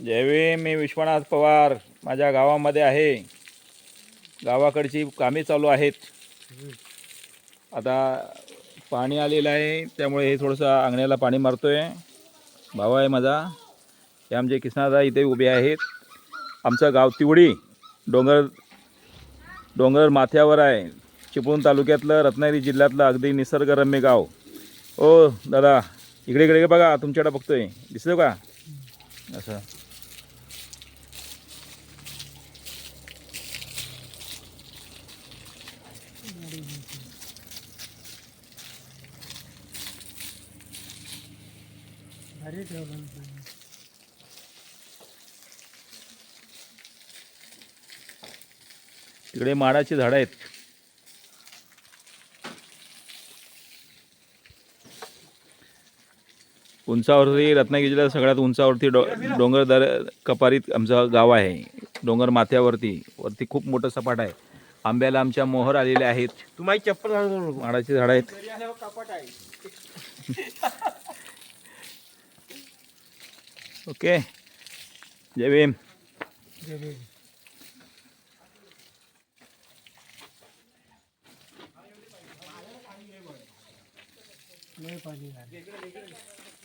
जयवे मी विश्वनाथ पवार. माझ्या गावामध्ये आहे. गावाकडची कामे चालू आहेत. आता पाणी आलेलं आहे त्यामुळे हे थोडंसं अंगण्याला पाणी मारतो आहे भाऊ आहे माझा. हे आमचे किसनादा इथे उभे आहेत. आमचं गाव तिवडी. डोंगर डोंगर माथ्यावर आहे. चिपळूण तालुक्यातलं रत्नागिरी जिल्ह्यातलं अगदी निसर्गरम्य गाव. ओ दादा इकडे इकडे बघा तुमच्याकडे बघतोय. दिसतो का? असं. भारी ठेवलं तिकडे माडाची झाडं आहेत. उंचावरती रत्नागिरी जिल्ह्यात सगळ्यात उंचावरती डो डोंगर दर कपारीत आमचं गाव आहे. डोंगर माथ्यावरती. वरती खूप मोठं सपाट आहे. आंब्याला आमच्या मोहर आलेले आहेत. तू माझी चप्पल माडाची झाडं आहेत. कपाट आहे ओके. जय भीम. लय पाणी झालं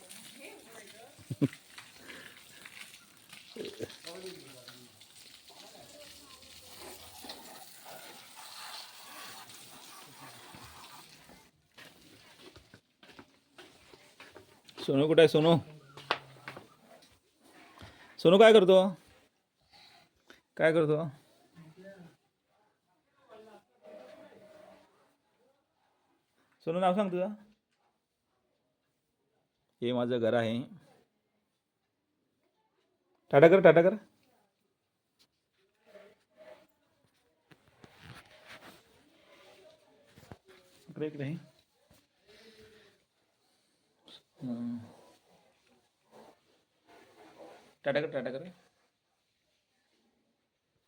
सोनू कुठे आहे सोनू? सोनू काय करतो? काय करतो? सोनू नाव सांग तुझं. हे माझं घर आहे. टाटा कर टाटा कर. इकडे इकडे टाटा कर टाटा कर.